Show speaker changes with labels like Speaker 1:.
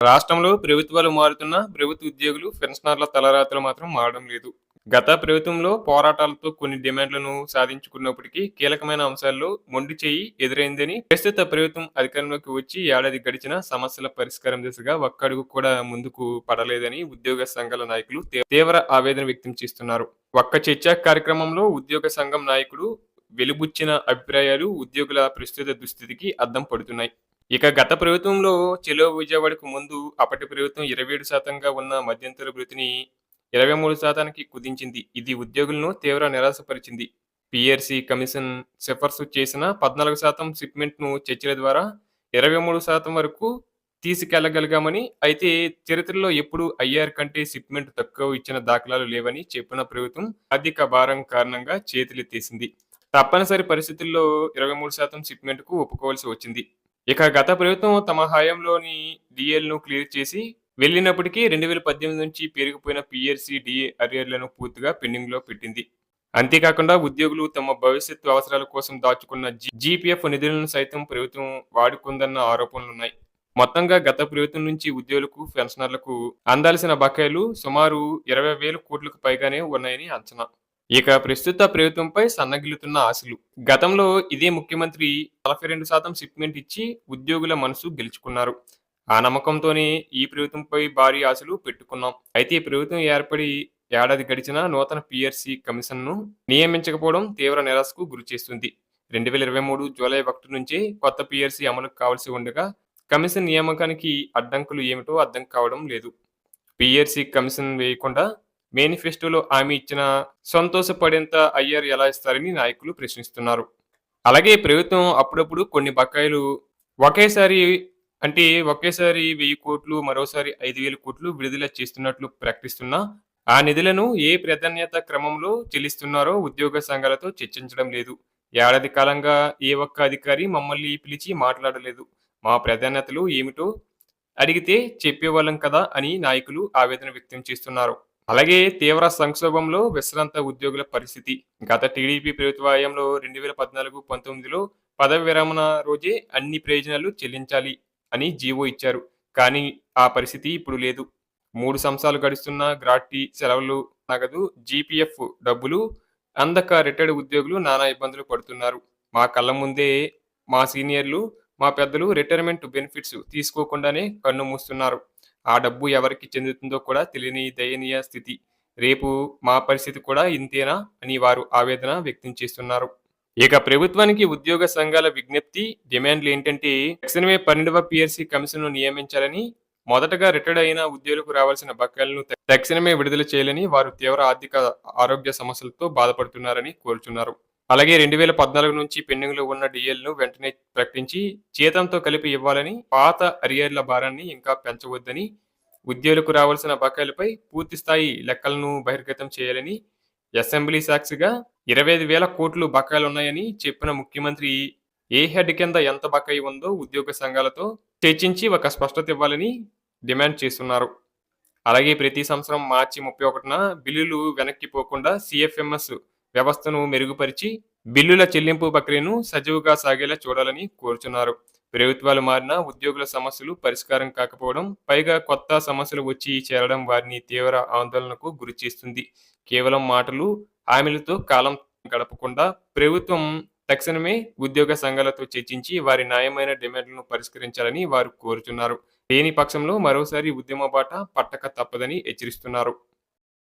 Speaker 1: రాష్ట్రంలో ప్రభుత్వాలు మారుతున్న ప్రభుత్వ ఉద్యోగులు పెన్షనర్ల తలరాతలు మాత్రం మారడం లేదు. గత ప్రభుత్వంలో పోరాటాలతో కొన్ని డిమాండ్లను సాధించుకున్నప్పటికీ కీలకమైన అంశాల్లో మొండి చేయి ఎదురైందని ప్రస్తుత ప్రభుత్వం అధికారంలోకి వచ్చి ఏడాది గడిచిన సమస్యల పరిష్కారం దిశగా ఒక్కడుగు కూడా ముందుకు పడలేదని ఉద్యోగ సంఘాల నాయకులు తీవ్ర ఆవేదన వ్యక్తం చేస్తున్నారు. ఒక్క చర్చా కార్యక్రమంలో ఉద్యోగ సంఘం నాయకుడు వెలుబుచ్చిన అభిప్రాయాలు ఉద్యోగుల ప్రస్తుత దుస్థితికి అద్దం పడుతున్నాయి. ఇక గత ప్రభుత్వంలో చెలో విజయవాడకు ముందు అప్పటి ప్రభుత్వం ఇరవై ఏడు శాతంగా ఉన్న మధ్యంతర వృత్తిని ఇరవై మూడు శాతానికి కుదించింది. ఇది ఉద్యోగులను తీవ్ర నిరాశపరిచింది. పిఆర్సి కమిషన్ సిఫార్సు చేసిన పద్నాలుగు శాతం షిప్మెంట్ను చర్చల ద్వారా ఇరవై మూడు శాతం వరకు తీసుకెళ్ళగలిగామని అయితే చరిత్రలో ఎప్పుడు ఐఆర్ కంటే షిప్మెంట్ తక్కువ ఇచ్చిన దాఖలాలు లేవని చెప్పిన ప్రభుత్వం ఆర్థిక భారం కారణంగా చేతులెత్తేసింది. తప్పనిసరి పరిస్థితుల్లో ఇరవై మూడు శాతం షిప్మెంట్కు ఒప్పుకోవాల్సి వచ్చింది. ఇక గత ప్రభుత్వం తమ హయాంలోని డిఎల్ను క్లియర్ చేసి వెళ్ళినప్పటికీ రెండు వేల పద్దెనిమిది నుంచి పెరిగిపోయిన పిఆర్సి డిఏ అరియర్లను పూర్తిగా పెండింగ్లో పెట్టింది. అంతేకాకుండా ఉద్యోగులు తమ భవిష్యత్తు అవసరాల కోసం దాచుకున్న జీపీఎఫ్ నిధులను సైతం ప్రభుత్వం వాడుకుందన్న ఆరోపణలున్నాయి. మొత్తంగా గత ప్రభుత్వం నుంచి ఉద్యోగులకు పెన్షనర్లకు అందాల్సిన బకాయిలు సుమారు ఇరవై వేల కోట్లకు పైగానే ఉన్నాయని అంచనా. ఇక ప్రస్తుత ప్రభుత్వంపై సన్నగిల్లుతున్న ఆశలు. గతంలో ఇదే ముఖ్యమంత్రి నలభై రెండు శాతం షిప్మెంట్ ఇచ్చి ఉద్యోగుల మనసు గెలుచుకున్నారు. ఆ నమ్మకంతోనే ఈ ప్రభుత్వంపై భారీ ఆశలు పెట్టుకున్నాం. అయితే ఈ ప్రభుత్వం ఏర్పడి ఏడాది గడిచిన నూతన పిఆర్సి కమిషన్ను నియమించకపోవడం తీవ్ర నిరాశకు గురిచేస్తుంది రెండు వేల ఇరవై మూడు జూలై ఒకటి నుంచి కొత్త పిఆర్సి అమలుకు కావాల్సి ఉండగా కమిషన్ నియామకానికి అడ్డంకులు ఏమిటో అర్థం కావడం లేదు. పిఆర్సి కమిషన్ వేయకుండా మేనిఫెస్టోలో హామీ ఇచ్చిన సంతోషపడేంత అయ్యర్ ఎలా ఇస్తారని నాయకులు ప్రశ్నిస్తున్నారు. అలాగే ప్రభుత్వం అప్పుడప్పుడు కొన్ని బకాయిలు ఒకేసారి అంటే ఒకేసారి వెయ్యి కోట్లు మరోసారి ఐదు వేల కోట్లు విడుదల చేస్తున్నట్లు ప్రకటిస్తున్నా ఆ నిధులను ఏ ప్రాధాన్యత క్రమంలో చెల్లిస్తున్నారో ఉద్యోగ సంఘాలతో చర్చించడం లేదు. ఏడాది కాలంగా ఏ ఒక్క అధికారి మమ్మల్ని పిలిచి మాట్లాడలేదు. మా ప్రాధాన్యతలు ఏమిటో అడిగితే చెప్పేవాళ్ళం కదా అని నాయకులు ఆవేదన వ్యక్తం చేస్తున్నారు. అలాగే తీవ్ర సంక్షోభంలో విశ్రాంత ఉద్యోగుల పరిస్థితి. గత టీడీపీ ప్రభుత్వ రెండు వేల పద్నాలుగు పంతొమ్మిదిలో పదవి విరమణ రోజే అన్ని ప్రయోజనాలు చెల్లించాలి అని జీవో ఇచ్చారు. కానీ ఆ పరిస్థితి ఇప్పుడు లేదు. మూడు సంవత్సరాలు గడుస్తున్న గ్రాట్టీ సెలవులు నగదు జీపీఎఫ్ డబ్బులు అందక రిటైర్డ్ ఉద్యోగులు నానా ఇబ్బందులు పడుతున్నారు. మా కళ్ళ ముందే మా సీనియర్లు మా పెద్దలు రిటైర్మెంట్ బెనిఫిట్స్ తీసుకోకుండానే కన్ను మూస్తున్నారు. ఆ డబ్బు ఎవరికి చెందుతుందో కూడా తెలియని దయనీయ స్థితి. రేపు మా పరిస్థితి కూడా ఇంతేనా అని వారు ఆవేదన వ్యక్తం చేస్తున్నారు. ఇక ప్రభుత్వానికి ఉద్యోగ సంఘాల విజ్ఞప్తి డిమాండ్లు ఏంటంటే తక్షణమే పన్నెండవ పిఆర్సీ కమిషన్ను నియమించాలని మొదటగా రిటైర్డ్ అయిన ఉద్యోగులకు రావాల్సిన బకాయిలను తక్షణమే విడుదల చేయాలని వారు తీవ్ర ఆర్థిక ఆరోగ్య సమస్యలతో బాధపడుతున్నారని కోరుచున్నారు. అలాగే రెండు వేల పద్నాలుగు నుంచి పెండింగ్లో ఉన్న డిఎల్ను వెంటనే ప్రకటించి జీతంతో కలిపి ఇవ్వాలని పాత అరియర్ల భారాన్ని ఇంకా పెంచవద్దని ఉద్యోగులకు రావాల్సిన బకాయిలపై పూర్తి స్థాయి లెక్కలను బహిర్గతం చేయాలని అసెంబ్లీ సాక్షిగా ఇరవై ఐదు వేల కోట్లు బకాయిలు ఉన్నాయని చెప్పిన ముఖ్యమంత్రి ఏ హెడ్ కింద ఎంత బకాయి ఉందో ఉద్యోగ సంఘాలతో చర్చించి ఒక స్పష్టత ఇవ్వాలని డిమాండ్ చేస్తున్నారు. అలాగే ప్రతి సంవత్సరం మార్చి ముప్పై ఒకటిన బిల్లులు వెనక్కి పోకుండా సిఎఫ్ఎంఎస్ వ్యవస్థను మెరుగుపరిచి బిల్లుల చెల్లింపు ప్రక్రియను సజీవుగా సాగేలా చూడాలని కోరుచున్నారు. ప్రభుత్వాలు మారినా ఉద్యోగుల సమస్యలు పరిష్కారం కాకపోవడం పైగా కొత్త సమస్యలు వచ్చి చేరడం వారిని తీవ్ర ఆందోళనకు గురిచేస్తుంది కేవలం మాటలు హామీలతో కాలం గడపకుండా ప్రభుత్వం తక్షణమే ఉద్యోగ సంఘాలతో చర్చించి వారి న్యాయమైన డిమాండ్లను పరిష్కరించాలని వారు కోరుచున్నారు. లేని పక్షంలో మరోసారి ఉద్యమ బాట పట్టక తప్పదని హెచ్చరిస్తున్నారు.